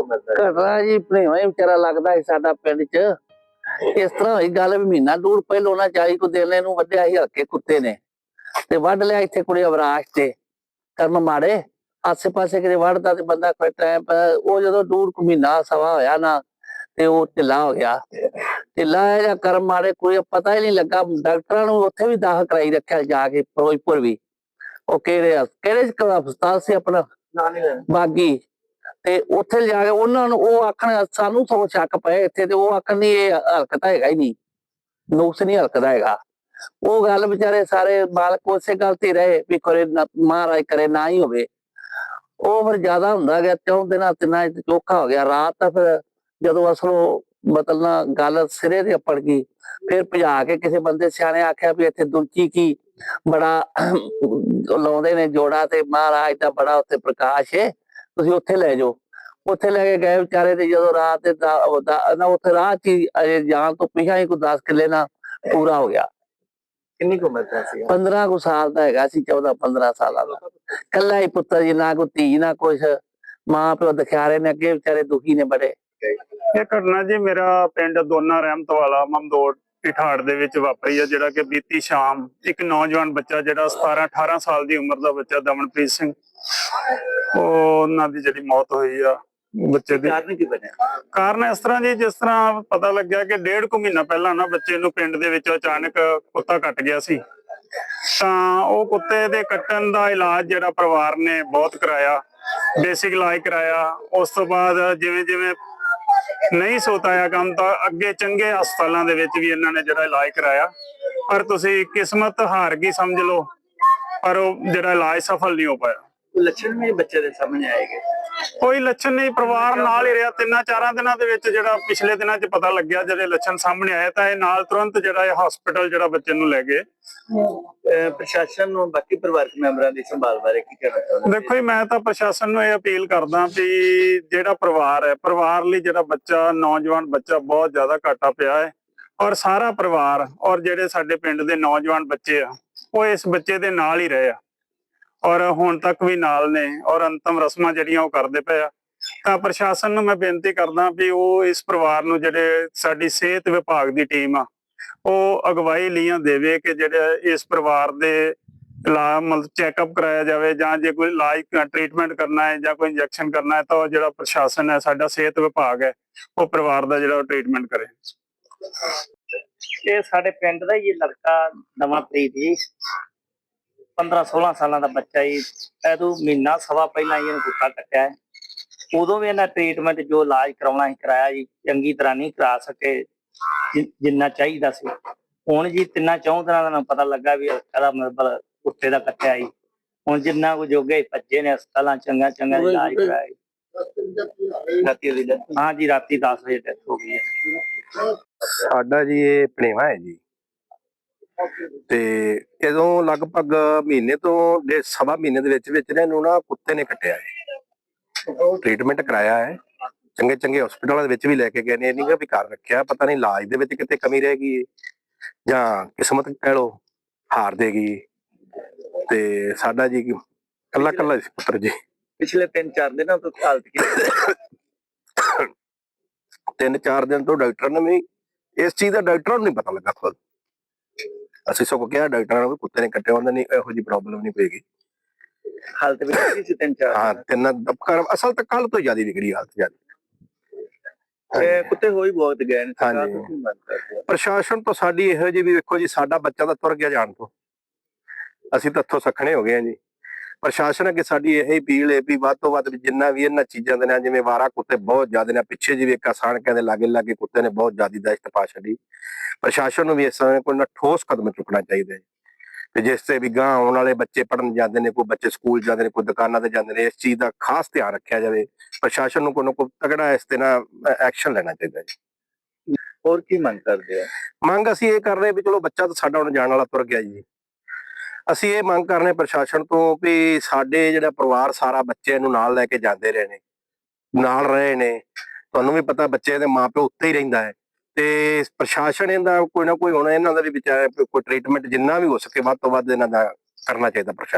ਘਟਨਾ ਜੀ ਭਣੇਵਾ ਹੀ ਵਿਚਾਰਾ ਲੱਗਦਾ ਸੀ ਸਾਡਾ ਪਿੰਡ 'ਚ। ਇਸ ਤਰ੍ਹਾਂ ਹੋਈ ਗੱਲ ਵੀ ਮਹੀਨਾ ਡੂੜ ਪਹਿਲੋਂ ਨਾ ਚਾਹੀ ਕੋ ਦੇਲੇ ਨੂੰ ਵੱਢਿਆ ਸੀ ਹਲਕੇ ਕੁੱਤੇ ਨੇ। ਤੇ ਵੱਢ ਲਿਆ ਇੱਥੇ ਕੁੜੀ ਅਵਰਾਸ਼ ਤੇ ਕਰਮ ਮਾੜੇ। ਆਸੇ ਪਾਸੇ ਕਿਤੇ ਵੱਢਦਾ ਤੇ ਬੰਦਾ ਕੋਈ ਟਾਈਮ ਉਹ ਜਦੋਂ ਡੂੜ ਕੁ ਮਹੀਨਾ ਸਵਾ ਹੋਇਆ ਨਾ ਤੇ ਉਹ ਢਿੱਲਾ ਹੋ ਗਿਆ। ਢਿੱਲਾ ਹੈ ਜਾਂ ਕਰਮ ਮਾੜੇ ਕੋਈ ਪਤਾ ਹੀ ਨਹੀਂ ਲੱਗਾ। ਡਾਕਟਰਾਂ ਨੂੰ ਉੱਥੇ ਵੀ ਦਾਖਲ ਕਰਾਈ ਰੱਖਿਆ ਜਾ ਕੇ ਫਿਰੋਜ਼ਪੁਰ ਵੀ। ਉਹ ਕਿਹੜੇ ਕਿਹੜੇ ਹਸਪਤਾਲ ਸੀ ਆਪਣਾ? ਬਾਗੀ। ਤੇ ਉੱਥੇ ਜਾ ਕੇ ਉਹਨਾਂ ਨੂੰ ਉਹ ਆਖਣ, ਸਾਨੂੰ ਸਗੋਂ ਸ਼ੱਕ ਪਏ ਇੱਥੇ ਤੇ ਉਹ ਆਖਣ ਨਹੀਂ ਇਹ ਹਲਕਤ ਹੈਗਾ ਹੀ ਨਹੀਂ। ਨੁਕਸ ਨਹੀਂ ਹਲਕਤ ਹੈਗਾ। ਉਹ ਗੱਲ ਵਿਚਾਰੇ ਸਾਰੇ ਮਾਲਕ ਉਸੇ ਗੱਲ ਤੇ ਰਹੇ ਵੀ ਕਰੇ ਮਹਾਰਾਜ ਕਰੇ ਨਾ ਹੀ ਹੋਵੇ। ਉਹ ਫਿਰ ਜ਼ਿਆਦਾ ਹੁੰਦਾ ਗਿਆ, ਚੌਂ ਦਿਨਾਂ ਤਿੰਨਾਂ ਚ ਚੋਖਾ ਹੋ ਗਿਆ। ਰਾਤ ਤਾਂ ਫਿਰ ਜਦੋਂ ਅਸਲੋਂ ਮਤਲਬ ਗੱਲ ਸਿਰੇ ਤੇ ਅਪੜ ਗਈ, ਫਿਰ ਭਜਾ ਕੇ ਕਿਸੇ ਬੰਦੇ ਸਿਆਣੇ ਆਖਿਆ ਵੀ ਇੱਥੇ ਦੁਲਚੀ ਕੀ ਬੜਾ ਲਾਉਂਦੇ ਨੇ ਜੋੜਾ ਤੇ ਮਹਾਰਾਜ ਦਾ ਬੜਾ ਉੱਥੇ ਪ੍ਰਕਾਸ਼ ਹੈ ਤੁਸੀਂ ਉੱਥੇ ਲੈ ਜਾਓ। ਉੱਥੇ ਲੈ ਕੇ ਗਏ ਵਿਚਾਰੇ ਤੇ ਜਦੋਂ ਰਾਤ ਦੇ ਦਾ- ਉਹ ਦਾ- ਨਾ ਉੱਥੇ ਰਾਹ ਹੀ ਅਜੇ ਜਾਣ ਤੋਂ ਪਿਛਾ ਹੀ ਕੋਈ 10 ਕਿੱਲੇ ਨਾ ਪੂਰਾ ਹੋ ਗਿਆ। ਕਿੰਨੀ ਕੁ ਉਮਰ ਦਾ ਸੀ 15 ਕੁ ਸਾਲ ਦਾ ਹੈਗਾ ਸੀ 14 15 ਸਾਲਾਂ ਦਾ। ਕੱਲਾ ਹੀ ਪੁੱਤਰ ਜੀ ਨਾ ਕੋਈ ਧੀ ਨਾ ਕੁਛ। ਮਾਂ ਪਿਓ ਦਿਖਿਆਰੇ ਨੇ ਅੱਗੇ ਵਿਚਾਰੇ ਦੁਖੀ ਨੇ ਬੜੇ। ਇਹ ਘਟਨਾ ਜੀ ਮੇਰਾ ਪਿੰਡ ਦੋਨਾ ਰਹਿਮਤ ਵਾਲਾ ਮਮਦੋੜ ਠਾੜ ਦੇ ਵਿੱਚ ਵਾਪਰੀ ਹੈ ਜਿਹੜਾ ਕਿ ਬੀਤੀ ਸ਼ਾਮ ਇੱਕ ਨੌਜਵਾਨ ਬੱਚਾ ਜਿਹੜਾ 17 18 ਸਾਲ ਦੀ ਉਮਰ ਦਾ ਬੱਚਾ ਦਮਨਪ੍ਰੀਤ ਸਿੰਘ। ਉਹਨਾਂ ਦੀ ਜਿਹੜੀ ਮੌਤ ਹੋਈ ਆ ਬੱਚੇ ਦੀ। ਕਾਰਨ ਕੀ ਬਣਿਆ? ਕਾਰਨ ਇਸ ਤਰ੍ਹਾਂ ਜੀ ਜਿਸ ਤਰ੍ਹਾਂ ਪਤਾ ਲੱਗਿਆ ਕਿ ਡੇਢ ਕੁ ਮਹੀਨਾ ਪਹਿਲਾਂ ਨਾ ਬੱਚੇ ਨੂੰ ਪਿੰਡ ਦੇ ਵਿੱਚ ਅਚਾਨਕ ਕੁੱਤਾ ਕੱਟ ਗਿਆ ਸੀ। ਤਾਂ ਉਹ ਕੁੱਤੇ ਦੇ ਕੱਟਣ ਦਾ ਇਲਾਜ ਜਿਹੜਾ ਪਰਿਵਾਰ ਨੇ ਬਹੁਤ ਕਰਾਇਆ ਬੇਸਿਕ ਇਲਾਜ ਕਰਾਇਆ। ਉਸ ਤੋਂ ਬਾਅਦ ਜਿਵੇਂ ਜਿਵੇਂ ਨਹੀਂ ਸੋਤਾਇਆ ਕੰਮ ਤਾਂ ਅੱਗੇ ਚੰਗੇ ਹਸਪਤਾਲਾਂ ਦੇ ਵਿੱਚ ਵੀ ਇਹਨਾਂ ਨੇ ਜਿਹੜਾ ਇਲਾਜ ਕਰਾਇਆ। ਪਰ ਤੁਸੀਂ ਕਿਸਮਤ ਹਾਰ ਗਈ ਸਮਝ ਲਓ ਪਰ ਉਹ ਜਿਹੜਾ ਇਲਾਜ ਸਫਲ ਨਹੀਂ ਹੋ ਪਾਇਆ। ਲੱਛਣ ਵੀ ਬੱਚੇ ਦੇ ਸਾਹਮਣੇ ਆਏਗੇ ਕੋਈ ਲੱਛਣ ਨਹੀਂ ਪਰਿਵਾਰ ਨਾਲ ਹੀ ਰਿਹਾ। ਤਿੰਨਾਂ ਚਾਰਾਂ ਦਿਨਾਂ ਦੇ ਵਿੱਚ ਜਿਹੜਾ ਪਿਛਲੇ ਦਿਨਾਂ 'ਚ ਪਤਾ ਲੱਗਿਆ ਜਿਹੜੇ ਲੱਛਣ ਸਾਹਮਣੇ ਆਏ ਤਾਂ ਇਹ ਨਾਲ ਤੁਰੰਤ ਜਿਹੜਾ ਇਹ ਹਸਪੀਟਲ ਜਿਹੜਾ ਬੱਚੇ ਨੂੰ ਲੈ ਗਏ। ਪ੍ਰਸ਼ਾਸਨ ਨੂੰ ਬਾਕੀ ਪਰਿਵਾਰਕ ਮੈਂਬਰਾਂ ਦੀ ਸੰਭਾਲ ਬਾਰੇ ਕੀ ਕਹਿਣਾ ਚਾਹੁੰਦੇ? ਦੇਖੋ ਜੀ ਮੈਂ ਤਾਂ ਪ੍ਰਸ਼ਾਸਨ ਨੂੰ ਇਹ ਅਪੀਲ ਕਰਦਾ ਵੀ ਜਿਹੜਾ ਪਰਿਵਾਰ ਹੈ ਪਰਿਵਾਰ ਲਈ ਜਿਹੜਾ ਬੱਚਾ ਨੌਜਵਾਨ ਬੱਚਾ ਬਹੁਤ ਜ਼ਿਆਦਾ ਘਾਟਾ ਪਿਆ ਹੈ। ਔਰ ਸਾਰਾ ਪਰਿਵਾਰ ਔਰ ਜਿਹੜੇ ਸਾਡੇ ਪਿੰਡ ਦੇ ਨੌਜਵਾਨ ਬੱਚੇ ਆ ਉਹ ਇਸ ਬੱਚੇ ਦੇ ਨਾਲ ਹੀ ਰਹੇ ਆ। ਔਰ ਹੁਣ ਤੱਕ ਵੀ ਨਾਲ ਨੇ ਔਰ ਅੰਤਮ ਰਸਮਾਂ ਜਿਹੜੀਆਂ ਉਹ ਕਰਦੇ ਪਏ ਆ। ਤਾਂ ਪ੍ਰਸ਼ਾਸਨ ਨੂੰ ਮੈਂ ਬੇਨਤੀ ਕਰਦਾ ਵੀ ਉਹ ਇਸ ਪਰਿਵਾਰ ਨੂੰ ਜਿਹੜੇ ਸਾਡੀ ਸਿਹਤ ਵਿਭਾਗ ਦੀ ਟੀਮ ਆ, ਉਹ ਅਗਵਾਈ ਲੀਆਂ ਦੇਵੇ ਕਿ ਜਿਹੜੇ ਇਸ ਪਰਿਵਾਰ ਦੇ ਲਾ ਮਤਲਬ ਚੈੱਕਅਪ ਕਰਾਇਆ ਜਾਵੇ ਜਾਂ ਜੇ ਕੋਈ ਇਲਾਜ ਟ੍ਰੀਟਮੈਂਟ ਕਰਨਾ ਹੈ ਜਾਂ ਕੋਈ ਇੰਜੈਕਸ਼ਨ ਕਰਨਾ ਹੈ ਤਾਂ ਉਹ ਜਿਹੜਾ ਪ੍ਰਸ਼ਾਸਨ ਹੈ, ਸਾਡਾ ਸਿਹਤ ਵਿਭਾਗ ਹੈ, ਉਹ ਪਰਿਵਾਰ ਦਾ ਜਿਹੜਾ ਟ੍ਰੀਟਮੈਂਟ ਕਰੇ। ਇਹ ਸਾਡੇ ਪਿੰਡ ਦਾ ਇਹ ਲੜਕਾ ਨਵਾਂ ਪ੍ਰੀਤ ਜੀ। 15 16 ਸਾਲਾਂ ਦਾ ਬੱਚਾ ਜੀ ਐਦੋਂ ਮਹੀਨਾ ਸਵਾ ਪਹਿਲਾਂ ਹੀ ਇਹਨੂੰ ਕੁੱਤਾ ਕੱਟਿਆ ਹੈ। ਉਦੋਂ ਵੀ ਇਹਨਾਂ ਟ੍ਰੀਟਮੈਂਟ ਜੋ ਇਲਾਜ ਕਰਾਉਣਾ ਸੀ ਕਰਾਇਆ ਜੀ ਚੰਗੀ ਤਰ੍ਹਾਂ ਨਹੀਂ ਕਰਾ ਸਕੇ ਜਿ- ਜਿੰਨਾ ਚਾਹੀਦਾ ਸੀ। ਹੁਣ ਜੀ ਤਿੰਨਾਂ ਚੌਂ ਦਿਨਾਂ ਦਾ ਸਾਨੂੰ ਪਤਾ ਲੱਗਾ ਵੀ ਇਹਦਾ ਮਤਲਬ ਕੁੱਤੇ ਦਾ ਕੱਟਿਆ ਜੀ। ਹੁਣ ਜਿੰਨਾ ਕੋ ਜੋਗੇ ਭੱਜੇ ਨੇ ਹਸਪਤਾਲਾਂ ਚੰਗਾ ਚੰਗਾ ਇਲਾਜ ਕਰਾਇਆ ਜੀ। ਰਾਤੀ ਦੀ ਹਾਂ ਜੀ ਰਾਤੀ 10 ਵਜੇ ਡੈਥ ਹੋ ਗਈ ਹੈ। ਸਾਡਾ ਜੀ ਇਹ ਭਣੇਵਾ ਹੈ ਜੀ। ਤੇ ਜਦੋਂ ਲਗਭਗ ਮਹੀਨੇ ਤੋਂ ਦੇ ਸਵਾ ਮਹੀਨੇ ਦੇ ਵਿੱਚ ਵਿੱਚ ਇਹਨੂੰ ਨਾ ਕੁੱਤੇ ਨੇ ਕੱਟਿਆ ਹੈ ਟ੍ਰੀਟਮੈਂਟ ਕਰਾਇਆ ਹੈ। ਚੰਗੇ ਚੰਗੇ ਹਸਪੀਟਲਾਂ ਦੇ ਵਿੱਚ ਵੀ ਲੈ ਕੇ ਗਏ ਨੇ। ਨਹੀਂ ਵੀ ਘਰ ਰੱਖਿਆ। ਪਤਾ ਨਹੀਂ ਇਲਾਜ ਦੇ ਵਿੱਚ ਕਿਤੇ ਕਮੀ ਰਹਿ ਗਈ ਜਾਂ ਕਿਸਮਤ ਕਹਿ ਲੋ ਹਾਰ ਦੇਗੀ ਤੇ ਸਾਡਾ ਜੀ ਕੱਲਾ ਕੱਲਾ ਸੀ ਪੁੱਤਰ ਜੀ। ਪਿਛਲੇ 3-4 ਦਿਨਾਂ ਤੋਂ ਹਾਲਤ ਕੀ ਤਿੰਨ ਚਾਰ ਦਿਨ ਤੋਂ ਡਾਕਟਰ ਨੇ ਵੀ ਇਸ ਚੀਜ਼ ਦਾ ਡਾਕਟਰਾਂ ਨੂੰ ਨਹੀਂ ਪਤਾ ਲੱਗਾ ਖੁਦ। ਅਸੀਂ ਸਗੋਂ ਕਿਹਾ ਡਾਕਟਰਾਂ ਨੂੰ ਵੀ ਕੁੱਤੇ ਨੇ ਕੱਟਿਆ ਉਹਨਾਂ ਨੇ ਇਹੋ ਜੀ ਪ੍ਰੋਬਲਮ ਨਹੀਂ ਪਏਗੀ। ਹਾਲਤ ਵਿੱਚ ਕੀ ਸੀ 3-4 ਹਾਂ ਤਿੰਨ ਦਬਕਰ ਅਸਲ ਤਾਂ ਕੱਲ ਤੋਂ ਜ਼ਿਆਦਾ ਵਿਗੜੀ ਹਾਲਤ ਜ਼ਿਆਦਾ। ਇਹ ਕੁੱਤੇ ਹੋਈ ਬਹੁਤ ਗਏ ਨੇ ਸਰਕਾਰ। ਤੋਂ ਕਰਦੇ ਆ? ਪ੍ਰਸ਼ਾਸਨ ਤੋਂ ਸਾਡੀ ਇਹੋ ਜੀ ਵੀ ਵੇਖੋ ਜੀ ਸਾਡਾ ਬੱਚਾ ਤਾਂ ਤੁਰ ਗਿਆ ਜਾਣ ਤੋਂ। ਅਸੀਂ ਤਾਂ ਇੱਥੋਂ ਸਖਣੇ ਹੋ ਗਏ ਹਾਂ ਜੀ। ਪ੍ਰਸ਼ਾਸਨ ਅੱਗੇ ਸਾਡੀ ਇਹ ਅਪੀਲ ਹੈ ਵੀ ਵੱਧ ਤੋਂ ਵੱਧ ਜਿੰਨਾ ਵੀ ਇਹਨਾਂ ਚੀਜ਼ਾਂ ਦੇ ਨਾਲ ਜਿਵੇਂ ਵਾਰਾ ਕੁੱਤੇ ਬਹੁਤ ਜ਼ਿਆਦਾ ਨੇ ਪਿੱਛੇ ਜਿਵੇਂ ਇੱਕ ਆਸਾਨ ਕਹਿੰਦੇ ਲਾਗੇ ਲਾਗੇ ਕੁੱਤੇ ਨੇ ਬਹੁਤ ਜ਼ਿਆਦਾ ਦਹਿਸ਼ਤ ਪਾ ਛੱਡੀ। ਪ੍ਰਸ਼ਾਸਨ ਨੂੰ ਵੀ ਇਸ ਸਮੇਂ ਕੋਈ ਨਾ ਠੋਸ ਕਦਮ ਚੁੱਕਣਾ ਚਾਹੀਦਾ ਹੈ। ਤੇ ਜਿਸ ਤੇ ਵੀ ਗਾਂ ਆਉਣ ਵਾਲੇ ਬੱਚੇ ਪੜਨ ਜਾਂਦੇ ਨੇ ਕੋਈ ਬੱਚੇ ਸਕੂਲ ਜਾਂਦੇ ਨੇ ਕੋਈ ਦੁਕਾਨਾਂ ਤੇ ਜਾਂਦੇ ਨੇ ਇਸ ਚੀਜ਼ ਦਾ ਖਾਸ ਧਿਆਨ ਰੱਖਿਆ ਜਾਵੇ। ਪ੍ਰਸ਼ਾਸਨ ਨੂੰ ਕੋਈ ਨਾ ਕੋਈ ਤਗੜਾ ਇਸ ਤੇ ਨਾ ਐਕਸ਼ਨ ਲੈਣਾ ਚਾਹੀਦਾ ਹੈ। ਹੋਰ ਕੀ ਮੰਗ ਕਰਦੇ ਆ? ਮੰਗ ਅਸੀਂ ਇਹ ਕਰ ਰਹੇ ਵੀ ਚਲੋ ਬੱਚਾ ਤਾਂ ਸਾਡਾ ਹੁਣ ਜਾਣ ਵਾਲਾ ਤੁਰ ਗਿਆ ਜੀ। ਅਸੀਂ ਇਹ ਮੰਗ ਕਰਨੇ ਪ੍ਰਸ਼ਾਸਨ ਤੋਂ ਵੀ ਸਾਡੇ ਜਿਹੜਾ ਪਰਿਵਾਰ ਸਾਰਾ ਬੱਚੇ ਨੂੰ ਨਾਲ ਲੈ ਕੇ ਜਾਂਦੇ ਰਹੇ ਨੇ, ਨਾਲ ਰਹੇ ਨੇ। ਤੁਹਾਨੂੰ ਵੀ ਪਤਾ ਬੱਚੇ ਦੇ ਮਾਪਿਓ ਉੱਤੇ ਹੀ ਰਹਿੰਦਾ ਹੈ ਤੇ ਪ੍ਰਸ਼ਾਸਨ ਇਹਦਾ ਕੋਈ ਨਾ ਕੋਈ ਹੁਣ ਇਹਨਾਂ ਦਾ ਵੀ ਵਿਚਾਰ ਕੋਈ ਟ੍ਰੀਟਮੈਂਟ ਜਿੰਨਾ ਵੀ ਹੋ ਸਕੇ ਵੱਧ ਤੋਂ ਵੱਧ ਇਹਨਾਂ ਦਾ ਕਰਨਾ ਚਾਹੀਦਾ ਪ੍ਰਸ਼ਾਸਨ।